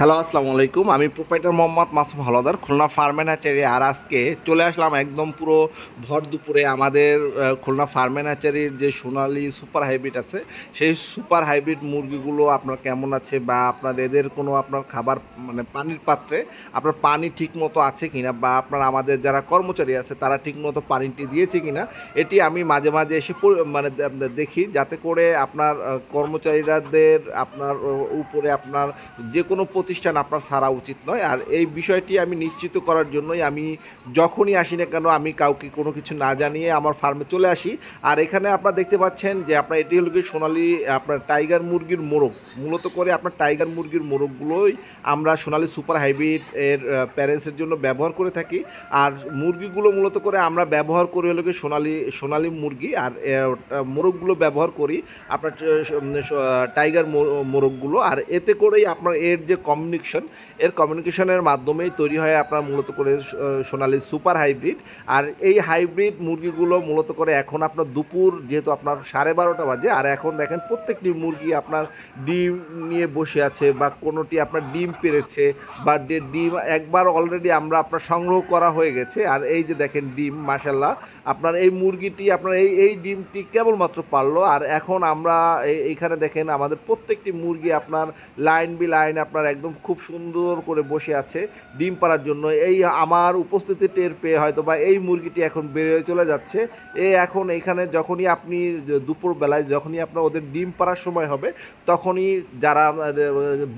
Hello, আসসালামু আলাইকুম। আমি প্রোপাইটার মোহাম্মদ মাসুম হলদার, খুলনা ফার্মেন হ্যাচারি আর আজকে চলে আসলাম একদম পুরো ভর দুপুরে আমাদের খুলনা ফার্মেন হ্যাচারির যে সোনালি সুপার হাইব্রিড আছে, সেই সুপার হাইব্রিড মুরগিগুলো আপনার কেমন আছে বা আপনার এদের কোনো আপনার খাবার মানে পানির পাত্রে আপনার পানি ঠিক মতো আছে কিনা বা আপনার আমাদের যারা কর্মচারী আছে, তারা ঠিক মতো পানিটি দিয়েছে কিনা, এটি আমি মাঝে মাঝে এসে মানে দেখি। যাতে করে আপনার কর্মচারীরাদের আপনার উপরে আপনার যে কোনো প্রতিষ্ঠান আপনার ছাড়া উচিত নয়। আর এই বিষয়টি আমি নিশ্চিত করার জন্যই আমি যখনই আসি না কেন, আমি কাউকে কোনো কিছু না জানিয়ে আমার ফার্মে চলে আসি। আর এখানে আপনারা দেখতে পাচ্ছেন যে আপনার এটি হলো কি সোনালি, আপনার টাইগার মুরগির মোরগ। মূলত করে আপনার টাইগার মুরগির মোরগগুলোই আমরা সোনালি সুপার হাইব্রিড এর প্যারেন্টসের জন্য ব্যবহার করে থাকি। আর মুরগিগুলো মূলত করে আমরা ব্যবহার করি হলো কি সোনালি সোনালি মুরগি। আর মোরগগুলো ব্যবহার করি আপনার টাইগার মোরগগুলো। আর এতে করেই আপনার এর যে কমিউনিকেশন এর কমিউনিকেশনের মাধ্যমেই তৈরি হয় আপনার মূলত করে সোনালি সুপার হাইব্রিড আর এই হাইব্রিড মুরগিগুলো মূলত করে এখন আপনার দুপুর, যেহেতু আপনার সাড়ে বারোটা বাজে, আর এখন দেখেন প্রত্যেকটি মুরগি আপনার ডিম নিয়ে বসে আছে বা কোনোটি আপনার ডিম পেরেছে বা ডিম, একবার অলরেডি আমরা আপনার সংগ্রহ করা হয়ে গেছে। আর এই যে দেখেন ডিম মাসাল্লাহ আপনার এই মুরগিটি, আপনার এই এই ডিমটি কেবলমাত্র পারল আর এখন আমরা এই- এইখানে দেখেন আমাদের প্রত্যেকটি মুরগি আপনার লাইন বি লাইন আপনার একদম খুব সুন্দর করে বসে আছে ডিম পাড়ার জন্য। এই আমার উপস্থিতি টের পেয়ে হয়তো বা এই মুরগিটি এখন বেড়ে চলে যাচ্ছে। এ এখন এখানে যখনই আপনি দুপুর বেলায় যখনই আপনার ওদের ডিম পাড়ার সময় হবে, তখনই যারা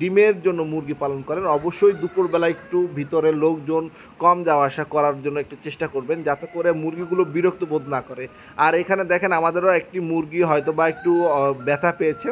ডিমের জন্য মুরগি পালন করেন, অবশ্যই দুপুর বেলায় একটু ভিতরে লোকজন কম যাওয়া আসা করার জন্য একটু চেষ্টা করবেন যাতে করে মুরগিগুলো বিরক্ত বোধ না করে। আর এখানে দেখেন আমাদেরও একটি মুরগি হয়তো বা একটু ব্যথা পেয়েছে।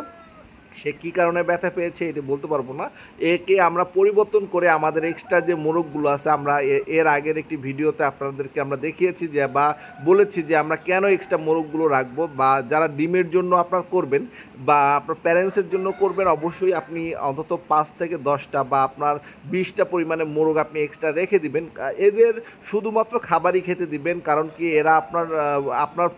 সে কী কারণে ব্যথা পেয়েছে এটা বলতে পারব না। একে আমরা পরিবর্তন করে আমাদের এক্সট্রা যে মোরগগুলো আছে, আমরা এর আগের একটি ভিডিওতে আপনাদেরকে আমরা দেখিয়েছি যে বা বলেছি যে আমরা কেন এক্সট্রা মোরগগুলো রাখব বা যারা ডিমের জন্য আপনার করবেন বা আপনার প্যারেন্টসের জন্য করবেন, অবশ্যই আপনি অন্তত পাঁচ থেকে দশটা বা আপনার বিশটা পরিমাণে মোরগ আপনি এক্সট্রা রেখে দিবেন। এদের শুধুমাত্র খাবারই খেতে দিবেন, কারণ কি এরা আপনার আপনার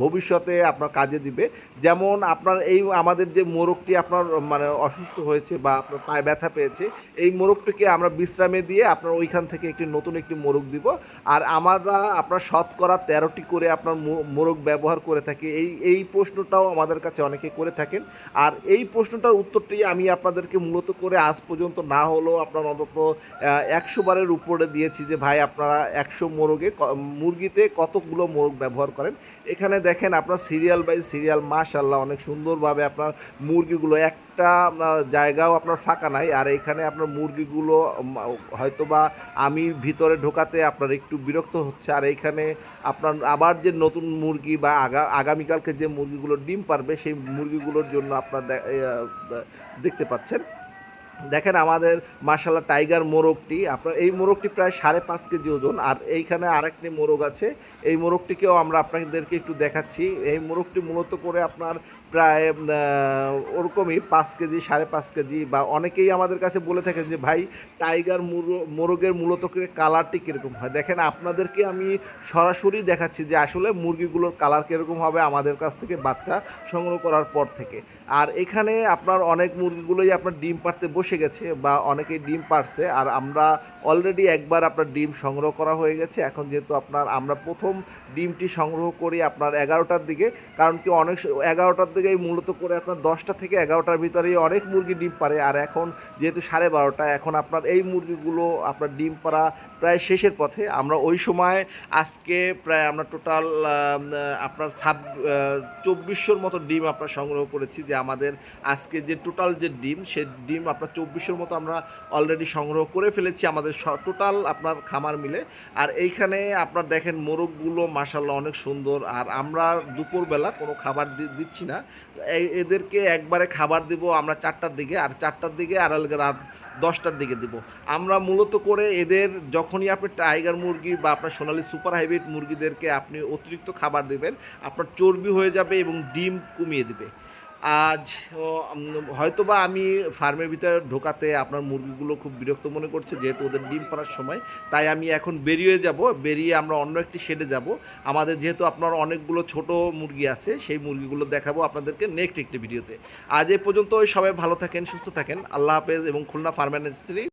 ভবিষ্যতে আপনার কাজে দিবে। যেমন আপনার এই আমাদের যে মোরগটি আপনার মানে অসুস্থ হয়েছে বা আপনার পায়ে ব্যথা পেয়েছে, এই মোরগটিকে আমরা বিশ্রামে দিয়ে আপনার ওইখান থেকে একটি নতুন একটি মোরগ দিব। আর আমরা, আপনার শতকরা তেরোটি করে আপনার মোরগ ব্যবহার করে থাকি। এই এই প্রশ্নটাও আমাদের কাছে অনেকে করে থাকেন। আর এই প্রশ্নটার উত্তরটি আমি আপনাদেরকে মূলত করে আজ পর্যন্ত না হলেও আপনার অন্তত একশো বারের উপরে দিয়েছি যে, ভাই আপনারা একশো মোরগে মুরগিতে কতগুলো মোরগ ব্যবহার করেন। এখানে দেখেন আপনার সিরিয়াল বাই সিরিয়াল মাশাল্লাহ অনেক সুন্দরভাবে আপনার মুরগিগুলো একটা জায়গাও আপনার ফাঁকা নাই। আর এখানে আপনার মুরগিগুলো হয়তোবা আমি ভিতরে ঢোকাতে আপনার একটু বিরক্ত হচ্ছে। আর এইখানে আপনার আবার যে নতুন মুরগি বা আগা, আগামীকালকে যে মুরগিগুলো ডিম পারবে, সেই মুরগিগুলোর জন্য আপনার দেখতে পাচ্ছেন। দেখেন আমাদের মার্শাল্লাহ টাইগার মোরগটি, আপনার, এই মোরগটি প্রায় সাড়ে পাঁচ কেজি ওজন, আর এইখানে আরেকটি মোরগ আছে, এই মোরগটিকেও আমরা আপনাদেরকে একটু দেখাচ্ছি, এই মোরগটি মূলত করে আপনার প্রায় ওরকমই পাঁচ কেজি, সাড়ে পাঁচ কেজি বা অনেকেই আমাদের কাছে বলে থাকেন যে, ভাই, টাইগার মুরো- মোরগের মূলত কালারটি কীরকম হয়? দেখেন, আপনাদেরকে আমি সরাসরি দেখাচ্ছি যে, আসলে মুরগিগুলোর কালার কীরকম হবে আমাদের কাছ থেকে বাচ্চা সংগ্রহ করার পর থেকে। আর এখানে আপনার অনেক মুরগিগুলোই আপনার ডিম পাড়তে বসে গেছে বা অনেকেই ডিম পারছে আর আমরা অলরেডি একবার আপনার ডিম সংগ্রহ করা হয়ে গেছে। এখন যেহেতু আপনার, আমরা প্রথম ডিমটি সংগ্রহ করি আপনার এগারোটার দিকে। কারণ কি, অনেক এগারোটার দিকেই মূলত করে আপনার দশটা থেকে এগারোটার ভিতরেই অনেক মুরগি ডিম পারে। আর এখন যেহেতু সাড়ে বারোটা, এখন আপনার এই মুরগিগুলো, আপনার ডিম পাড়া প্রায় শেষের পথে। আমরা ওই সময় আজকে প্রায় আমরা টোটাল আপনার ছাব চব্বিশশোর মতো ডিম আপনার সংগ্রহ করেছি যে আমাদের আজকে যে টোটাল যে ডিম, সে ডিম আপনার চব্বিশশোর মতো আমরা অলরেডি সংগ্রহ করে ফেলেছি আমাদের টোটাল আপনার খামার মিলে। আর এইখানে আপনার দেখেন মোরগগুলো মাসাল্লাহ অনেক সুন্দর। আর আমরা দুপুরবেলা কোনো খাবার দিচ্ছি না। এদেরকে একবারে খাবার দিব আমরা চারটার দিকে, আর চারটার দিকে আর রাত দশটার দিকে দিব। আমরা মূলত করে এদের যখনই আপনি টাইগার মুরগি বা আপনার সোনালি সুপার হাইব্রিড মুরগিদেরকে আপনি অতিরিক্ত খাবার দেবেন, আপনার চর্বি হয়ে যাবে এবং ডিম কমিয়ে দিবে। আজ হয়তোবা আমি ফার্মের ভিতরে ঢোকাতে আপনার মুরগিগুলো খুব বিরক্ত মনে করছে, যেহেতু ওদের ডিম পাড়ার সময়। তাই আমি এখন বেরিয়ে যাব, বেরিয়ে আমরা অন্য একটি শেডে যাব। আমাদের যেহেতু আপনার অনেকগুলো ছোট মুরগি আছে, সেই মুরগিগুলো দেখাবো আপনাদেরকে নেক্সট একটি ভিডিওতে আজ এ পর্যন্ত সবাই ভালো থাকেন, সুস্থ থাকেন। আল্লাহ হাফেজ এবং খুলনা ফার্মেন্যারি